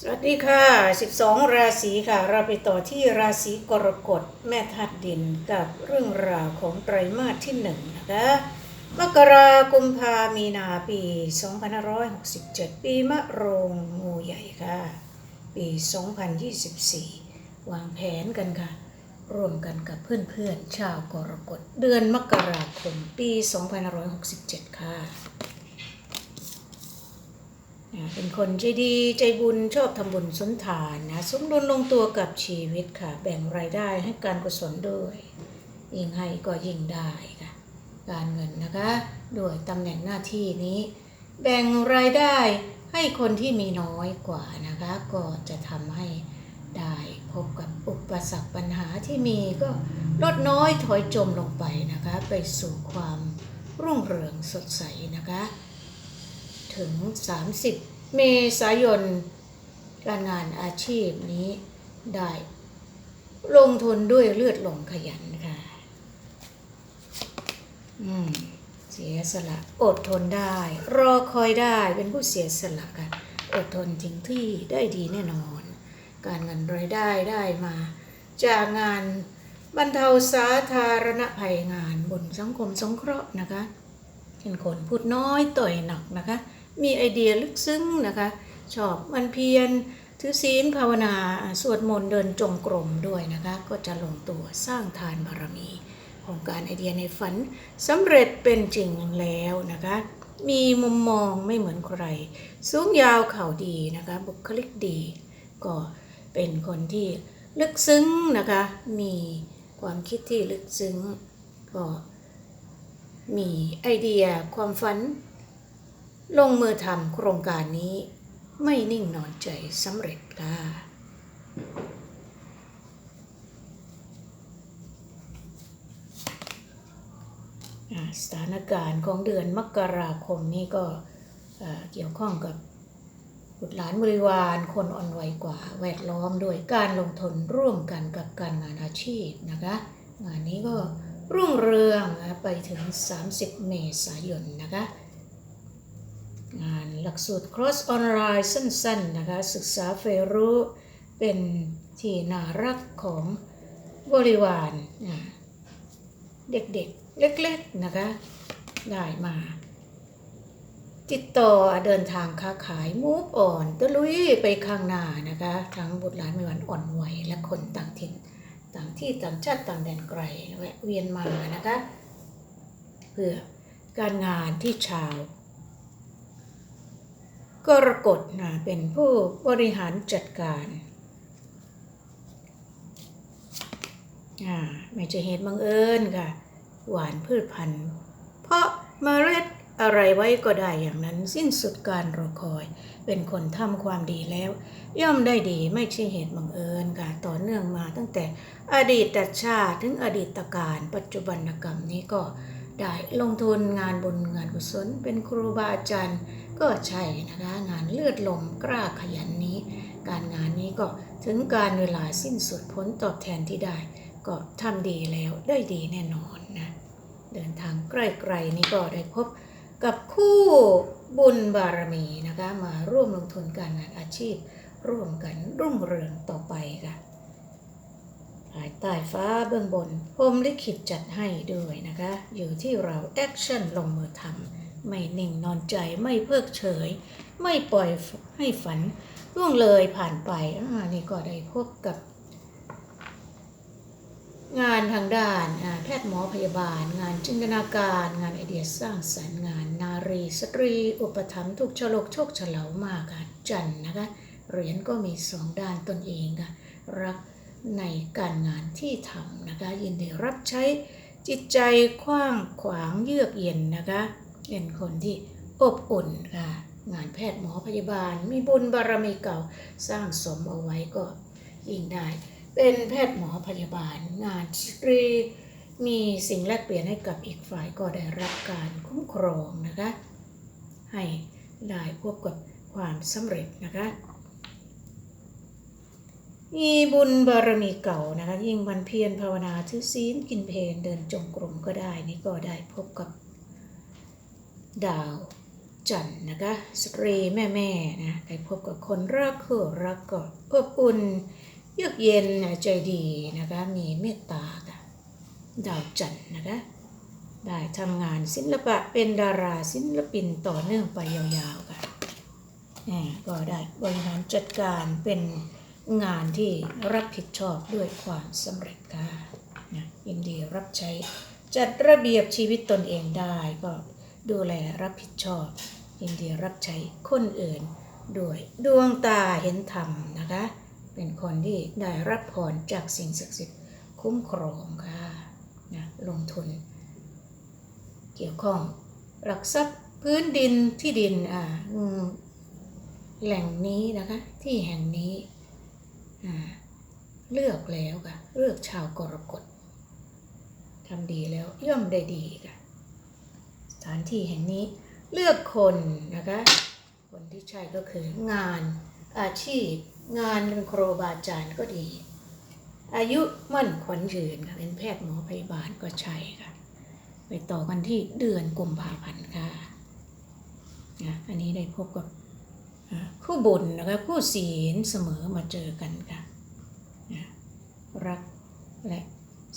สวัสดีค่ะ 12 ราศีค่ะ เราไปต่อที่ราศีกรกฎแม่ธาตุดินกับเรื่องราวของไตรมาสที่หนึ่งนะคะมกรากุมภามีนาปี 2567 ปีมะโรงงูใหญ่ค่ะ ปี 2024 วางแผนกันค่ะ ร่วมกันกับเพื่อนๆ ชาวกรกฎเดือนมกราคมปี 2567 ค่ะ เป็นคนใจดีใจบุญชอบทำบุญสุนทานนะสมดุลลงตัวกับชีวิตค่ะ แบ่งรายได้ให้การกุศลด้วย ยิ่งให้ก็ยิ่งได้ค่ะการเงินนะคะด้วยตำแหน่งหน้าที่นี้ แบ่งรายได้ให้คนที่มีน้อยกว่านะคะ ก็จะทำให้ได้พบกับอุปสรรคปัญหาที่มีก็ลดน้อยถอยจมลงไปนะคะ ไปสู่ความรุ่งเรืองสดใสนะคะ ถึง 30 เมษายน การงานอาชีพนี้ได้ ลงทุนด้วยเลือดลมขยันค่ะอืมเสียสละอดทนได้ รอคอยได้เป็นผู้เสียสละค่ะอดทนถึงที่ได้ดีแน่นอน การเงินรายได้ได้มา จากงานบรรเทาสาธารณภัยงานบนสังคมสงเคราะห์นะคะเป็นคนพูดน้อยต่อยหนักนะคะ มีไอเดียลึกซึ้งนะคะ ชอบมันเพียรถือศีลภาวนาสวดมนต์เดินจงกรมด้วยนะคะ ก็จะลงตัวสร้างทานบารมีโครงการไอเดียในฝันสำเร็จเป็นจริงแล้วนะคะ มีมุมมองไม่เหมือนใคร สูงยาวเข่าดีนะคะ บุคลิกดี ก็เป็นคนที่ลึกซึ้งนะคะ มีความคิดที่ลึกซึ้งก็มีไอเดียความฝัน ลงมือทำโครงการนี้ไม่นิ่งนอนใจสำเร็จค่ะสถานการณ์ของเดือนมกราคมนี้ก็เกี่ยวข้องกับบุตรหลานบริวารคนอ่อนไหวกว่าแวดล้อมด้วยการลงทุนร่วมกันกับการงานอาชีพนะคะงานนี้ก็รุ่งเรืองไปถึง 30 เมษายนนะคะ งานหลักสูตร cross ออนไลน์สั้นๆนะคะศึกษาเฟรุเป็นที่น่ารักของบริวารเด็กๆ เล็กๆนะคะได้มา ติดต่อเดินทางค้าขายมูฟอ่อนตะลุยไปข้างหน้านะคะทั้งบุตรหลานไม่หวันอ่อนไหวและคนต่างถิ่นต่างที่ต่างชาติต่างแดนไกลแวะเวียนมานะคะ เพื่อการงานที่ชาว กรกฎนะเป็นผู้บริหารจัดการไม่ใช่เหตุบังเอิญค่ะ หวานพืชพันธุ์ เพราะเมล็ดอะไรไว้ก็ได้อย่างนั้นสิ้นสุดการรอคอย เป็นคนทำความดีแล้ว ย่อมได้ดีไม่ใช่เหตุบังเอิญค่ะต่อเนื่องมาตั้งแต่อดีตชาติถึงอดีตการปัจจุบันกรรมนี้ก็ได้ลงทุนงานบุญงานกุศลเป็นครูบาอาจารย์ ก็ใช่นะคะงานเลือดลมกล้าขยันนี้ การงานนี้ก็ถึงการเวลาสิ้นสุดผลตอบแทนที่ได้ ก็ทำดีแล้วได้ดีแน่นอนนะเดินทางใกล้ๆนี้ก็ได้พบกับคู่บุญบารมีนะคะมาร่วมลงทุนการงานอาชีพ ร่วมกันรุ่งเรืองต่อไปค่ะภายใต้ฟ้าเบื้องบนพรมลิขิตจัดให้ด้วยนะคะ อยู่ที่เราแอคชั่นลงมือทำ ไม่นิ่งนอนใจไม่เพิกเฉย ไม่ปล่อยให้ฝันล่วงเลยผ่านไปอ่านี่ก็ได้พบกับ งานทางด้านแพทย์หมอพยาบาล งานจินตนาการ งานไอเดียสร้างสรรค์งานนารี สตรี อุปถัมภ์ถูกฉลกโชคเฉลามากค่ะจันนะคะเหรียญก็มีสองด้านตนเองค่ะรักในการงานที่ทำนะคะยินดีรับใช้จิตใจกว้างขวางเยือกเย็นนะคะ เป็นคนที่อบอุ่นค่ะ งานแพทย์หมอพยาบาล มีบุญบารมีเก่าสร้างสมเอาไว้ก็ยิ่งได้ เป็นแพทย์หมอพยาบาล งานสตรี มีสิ่งแลกเปลี่ยนให้กับอีกฝ่ายก็ได้รับการคุ้มครองนะคะ ให้ได้พบกับความสำเร็จนะคะมีบุญบารมีเก่านะคะยิ่งวันเพียรภาวนาถือศีลกินเพลเดินจงกรมก็ได้นี่ก็ได้พบกับ ดาวจันนะคะสตรีแม่แม่นะได้พบกับคนรักคู่รักก็อบอุ่นเยือกเย็นใจดีนะคะมีเมตตาค่ะดาวจันนะคะได้ทำงานศิลปะเป็นดาราศิลปินต่อเนื่องไปยาวๆค่ะอ่ก็ได้บริหารจัดการเป็นงานที่รับผิดชอบด้วยความสำเร็จค่ะนะยินดีรับใช้จัดระเบียบชีวิตตนเองได้ก็ ดูแลรับผิดชอบ ยินดีรับใช้คนอื่น ด้วยดวงตาเห็นธรรมนะคะ เป็นคนที่ได้รับพรจากสิ่งศักดิ์สิทธิ์คุ้มครองค่ะนะลงทุน เกี่ยวข้องหลักทรัพย์พื้นดินที่ดินอ่าแหล่งนี้นะคะ ที่แห่งนี้อ่าเลือกแล้วค่ะ เลือกชาวกรกฎทำดีแล้วย่อมได้ดีค่ะ ถานที่แห่งนี้เลือกคนนะคะ คนที่ใช่ก็คืองานอาชีพ งานเป็นครูบาอาจารย์ก็ดี อายุมั่นขวัญยืนค่ะเป็นแพทย์หมอพยาบาลก็ใช่ค่ะ ไปต่อกันที่เดือนกุมภาพันธ์ค่ะนะอันนี้ได้พบกับคู่บุญนะคะคู่ศีลเสมอมาเจอกันค่ะนะรักและ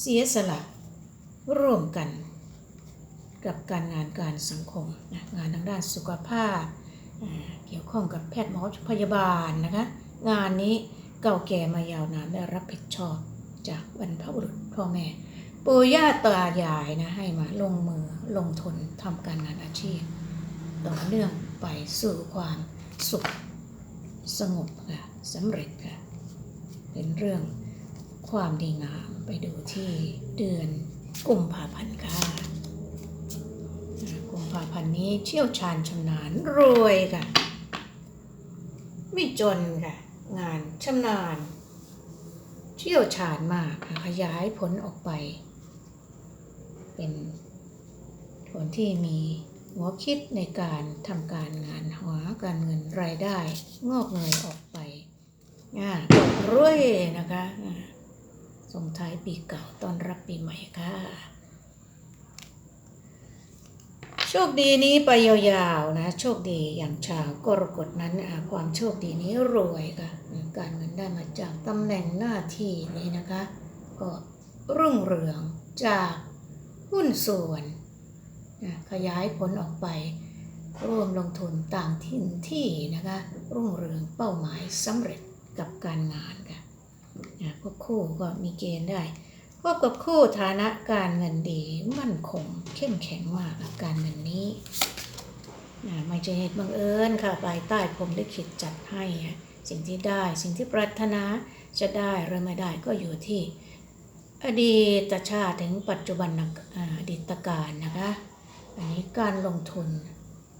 เสียสละร่วมกัน กับการงานการสังคมนะงานทางด้านสุขภาพ เกี่ยวข้องกับแพทย์หมอพยาบาลนะคะ งานนี้เก่าแก่มายาวนานได้รับผิดชอบจากบรรพบุรุษพ่อแม่ ปู่ย่าตายายนะให้มาลงมือลงทุนทำการงานอาชีพ ต่อเนื่องไปสู่ความสุขสงบค่ะสำเร็จค่ะเป็นเรื่องความดีงามไปดูที่เดือนกุมภาพันธ์ค่ะ พันธ์นี้เชี่ยวชาญชำนาญรวยค่ะ ไม่จนค่ะ งานชำนาญ เชี่ยวชาญมากขยายผลออกไป เป็นคนที่มีหัวคิดในการทำการงานหาการเงินรายได้ งอกเงยออกไปอ่ารวยนะคะส่งท้ายปีเก่าต้อนรับปีใหม่ค่ะ โช คดีนี้ไปยาวๆนะโชคดีอย่างชาวกรกฎนั้นความโชคดีนี้รวยค่ะการเงินได้มาจากตำแหน่งหน้าที่นี้นะคะ ก็รุ่งเรืองจากหุ้นส่วนนะขยายผลออกไปร่วมลงทุนต่างถิ่นที่นะคะ รุ่งเรืองเป้าหมายสำเร็จกับการงานค่ะนะพวกคู่ก็มีเกณฑ์ได้ พบกับคู่ฐานะการเงินดีมั่นคงเข้มแข็งมากกับการเงินนี้นะไม่ใช่เหตุบังเอิญค่ะภายใต้ผมได้คิดจัดให้ สิ่งที่ได้สิ่งที่ปรารถนาจะได้หรือไม่ได้ก็อยู่ที่ อดีตชาติถึงปัจจุบันอ่าอดีตการนะคะ อันนี้การลงทุน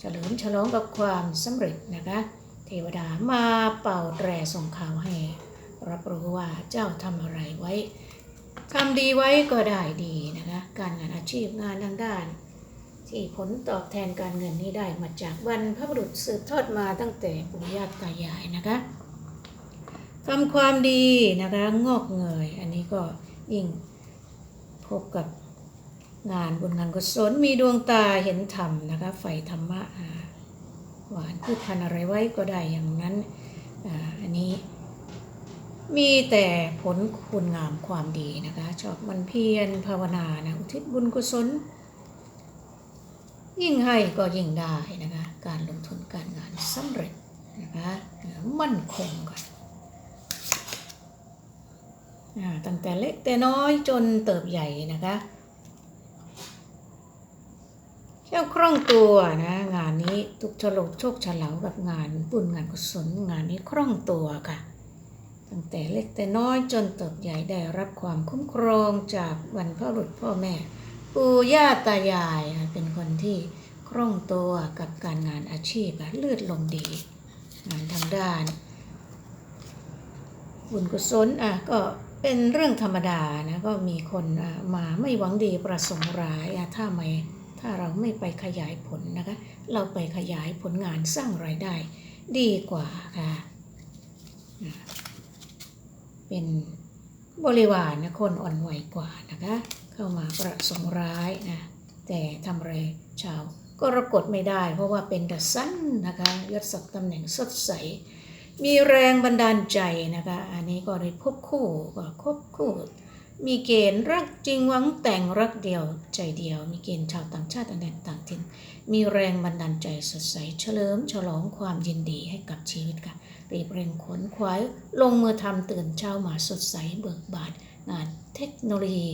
เฉลิมฉลองกับความสำเร็จนะคะเทวดามาเป่าแตรส่งข่าวให้ รับรู้ว่าเจ้าทำอะไรไว้ ทำดีไว้ก็ได้ดีนะคะ การงานอาชีพงานทางด้าน ที่ผลตอบแทนการเงินนี้ได้มาจากบรรพบุรุษสืบทอดมาตั้งแต่ปู่ย่าตายายนะคะทำความดีนะคะงอกเงย อันนี้ก็ยิ่งพบกับงานบุญงานกุศลมีดวงตาเห็นธรรมนะคะใฝ่ธรรมะหวานพืชพันอะไรไว้ก็ได้อย่างนั้นออันนี้ มีแต่ผลคุณงามความดีนะคะชอบมันเพียรภาวนานะอุทิศบุญกุศล ยิ่งให้ก็ยิ่งได้นะคะการลงทุนการงานสำเร็จนะคะมั่นคงกันอ่าตั้งแต่เล็กแต่น้อยจนเติบใหญ่นะคะแค่คล่องตัวนะงานนี้ทุกฉลกโชคฉลากับงานบุญงานกุศลงานนี้คล่องตัวค่ะ ตั้งแต่เล็กแต่น้อยจนติบใหญ่ได้รับความคุ้มครองจากบรรพบุรุษพ่อแม่ ปู่ย่าตายายเป็นคนที่คล่องตัวกับการงานอาชีพเลือดลมดีงานทางด้าน บุญกุศลอะก็เป็นเรื่องธรรมดานะก็มีคนมาไม่หวังดีประสงค์ร้ายถ้าไม่ถ้าเราไม่ไปขยายผลนะคะ เราไปขยายผลงานสร้างรายได้ดีกว่าค่ะอะ เป็นบริวารนะคนอ่อนไหวกว่านะคะ เข้ามาประสงค์ร้ายนะแต่ทำอะไรชาวก็รกฏไม่ได้ เพราะว่าเป็นดัสันนะคะยศศักดิ์ตำแหน่งสดใส มีแรงบันดาลใจนะคะ อันนี้ก็ได้พบคู่ก็คบคู่ มีเกณฑ์รักจริงหวังแต่งรักเดียวใจเดียว มีเกณฑ์ชาวต่างชาติต่างแดนต่างถิ่นมีแรงบันดาลใจสดใสเฉลิมฉลองความยินดีให้กับชีวิตค่ะ รีบเร่งขนขวาย ลงมือทำตื่นเช้ามาสดใสเบิกบานงานเทคโนโลยี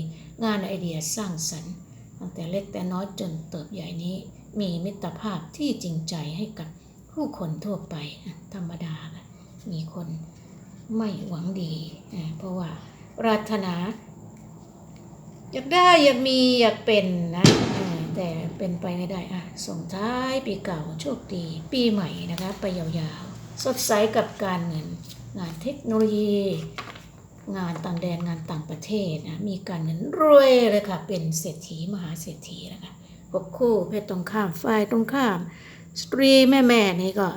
งานไอเดียสร้างสรรค์ตั้งแต่เล็กแต่น้อยจนเติบใหญ่นี้ มีมิตรภาพที่จริงใจให้กับผู้คนทั่วไปธรรมดา มีคนไม่หวังดี เพราะว่าปรารถนา อยากได้อยากมีอยากเป็นนะแต่เป็นไปไม่ได้อะส่งท้ายปีเก่าโชคดี ปีใหม่นะคะ ไปยาว สดใสกับการเงิน งานเทคโนโลยี งานต่างแดนงานต่างประเทศนะมีการเงินรวยเลยค่ะ เป็นเศรษฐีมหาเศรษฐีนะคะพบคู่เพศตรงข้ามฝ่ายตรงข้าม สตรีแม่แม่นี่ก็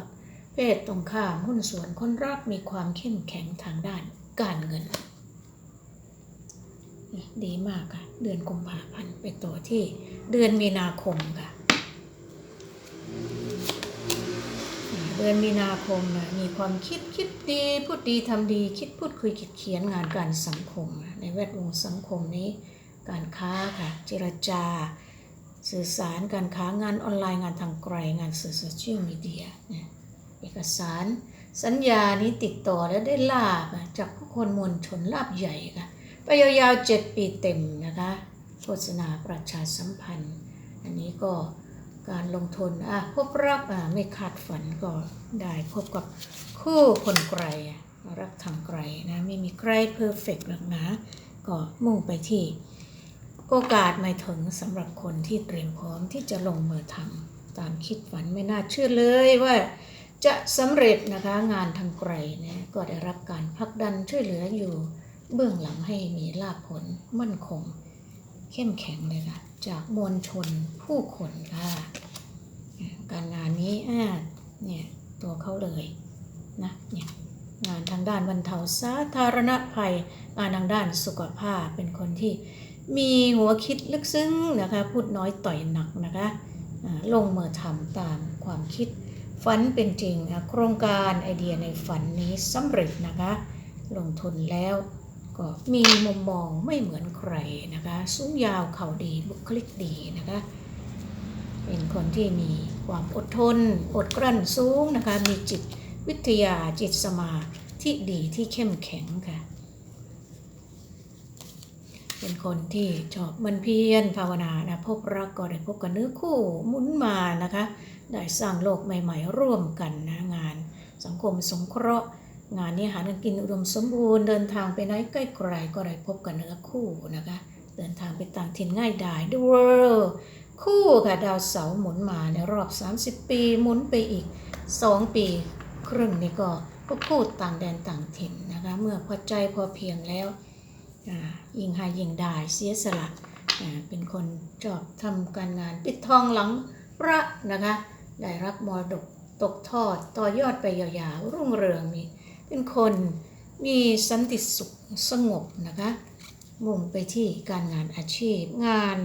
เพศตรงข้ามหุ้นส่วนคนรักมีความเข้มแข็งทางด้านการเงินดีมากค่ะ เดือนกุมภาพันธ์ไปต่อที่เดือนมีนาคมค่ะ ดือนมีนาคมนะมีความคิดคิดดีพูดดีทำดีคิดพูดคุยคิดเขียนงานการสังคม ในแวดวงสังคมนี้ การค้าค่ะเจรจา สื่อสารการค้างานออนไลน์งานทางไกลงานสื่อโซเชียลมีเดียนะเอกสาร สัญญานี้ติดต่อแล้วได้ลาบจากผู้คนมวลชนลาบใหญ่ค่ะไปยาวๆเจ็ดปีเต็มนะคะโฆษณาประชาสัมพันธ์ อันนี้ก็ การลงทุนอะพบรักอะไม่คาดฝันก็ได้พบกับคู่คนไกลรักทางไกลนะไม่มีใครเพอร์เฟกต์หรอกนะก็มุ่งไปที่โอกาสไม่ถึงสำหรับคนที่เตรียมพร้อมที่จะลงมือทำตามคิดฝันไม่น่าเชื่อเลยว่าจะสำเร็จนะคะงานทางไกลเนี่ยก็ได้รับการพักดันช่วยเหลืออยู่เบื้องหลังให้มีลาภผลมั่นคง เข้มแข็งเลยค่ะ จากมวลชนผู้คนค่ะ การงานนี้อ่าเนี่ยตัวเขาเลยนะเนี่ยงานทางด้านบรรเทาสาธารณภัยงานทางด้านสุขภาพเป็นคนที่มีหัวคิดลึกซึ้งนะคะพูดน้อยต่อยหนักนะคะลงมือทำตามความคิดฝันเป็นจริงอะโครงการไอเดียในฝันนี้สำเร็จนะคะ ลงทุนแล้ว ก็มีมุมมองไม่เหมือนใครนะคะสูงยาวเข่าดีบุคลิกดีนะคะเป็นคนที่มีความอดทน อดกลั้นสูงนะคะมีจิตวิทยาจิตสมาธิดีที่เข้มแข็งค่ะ เป็นคนที่ชอบมันเพียรภาวนานะพบรักก็ได้พบกับเนื้อคู่หมุนมานะคะ ได้สร้างโลกใหม่ ๆ ร่วมกันนะงาน สังคมสงเคราะห์ งานนี้หาเงินกินอุดมสมบูรณ์เดินทางไปไหนใกล้ไกลก็ได้พบกับเนื้อคู่นะคะ เดินทางไปต่างถิ่นง่ายดายด้วยคู่ค่ะดาวเสาร์หมุนมาในรอบ 30 ปีหมุนไปอีก 2 ปีครึ่งนี้ก็ก็คู่ต่างแดนต่างถิ่นนะคะเมื่อพอใจพอเพียงแล้วอ่ายิงหายิงได้เสียสละอ่าเป็นคนชอบทำการงานปิดทองหลังพระนะคะได้รับมรดกตกทอดต่อยอดไปยาวๆรุ่งเรืองมี เป็นคนมีสันติสุขสงบนะคะ มุ่งไปที่การงานอาชีพ งาน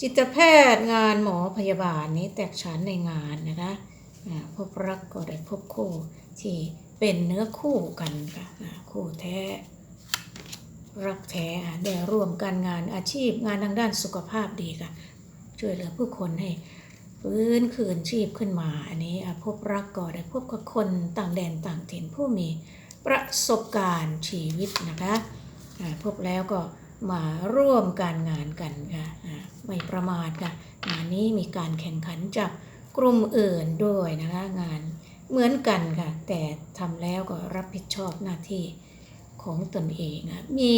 จิตแพทย์งานหมอพยาบาลนี้แตกฉานในงานนะคะพบรักก็ได้พบคู่ที่เป็นเนื้อคู่กันค่ะคู่แท้ รักแท้ได้ร่วมกันงานอาชีพงานทางด้านสุขภาพดีค่ะ ช่วยเหลือผู้คนให้ ฟื้นคืนชีพขึ้นมา อันนี้พบรักก็ได้พบกับคนต่างแดนต่างถิ่นผู้มีประสบการณ์ชีวิตนะคะพบแล้วก็มาร่วมการงานกันค่ะอะไม่ประมาทค่ะงานนี้มีการแข่งขันจากกลุ่มอื่นด้วยนะคะงานเหมือนกันค่ะ แต่ทำแล้วก็รับผิดชอบหน้าที่ของตนเองนะมี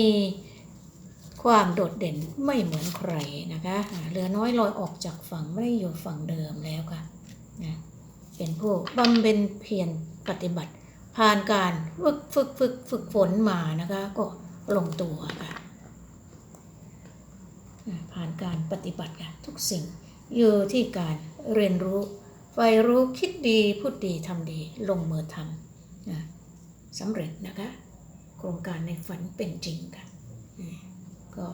ความโดดเด่นไม่เหมือนใครนะคะเรือน้อยลอยออกจากฝั่งไม่ได้อยู่ฝั่งเดิมแล้วค่ะนะเป็นผู้บำเพ็ญเพียรปฏิบัติ ผ่านการฝึกฝึกฝึกฝึกฝนมานะคะก็ลงตัวค่ะผ่านการปฏิบัติค่ะทุกสิ่งอยู่ที่การเรียนรู้ไฟรู้คิดดีพูดดีทำดีลงมือทำนะสำเร็จนะคะ โครงการในฝันเป็นจริงค่ะ ก็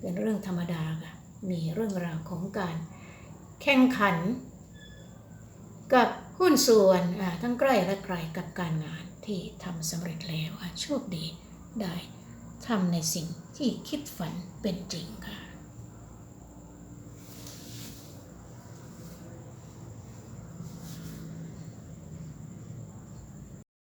เป็นเรื่องธรรมดาค่ะ มีเรื่องราวของการแข่งขัน กับหุ้นส่วนทั้งใกล้และไกลกับการงานที่ทำสำเร็จแล้วโชคดีได้ทำในสิ่งที่คิดฝันเป็นจริงค่ะ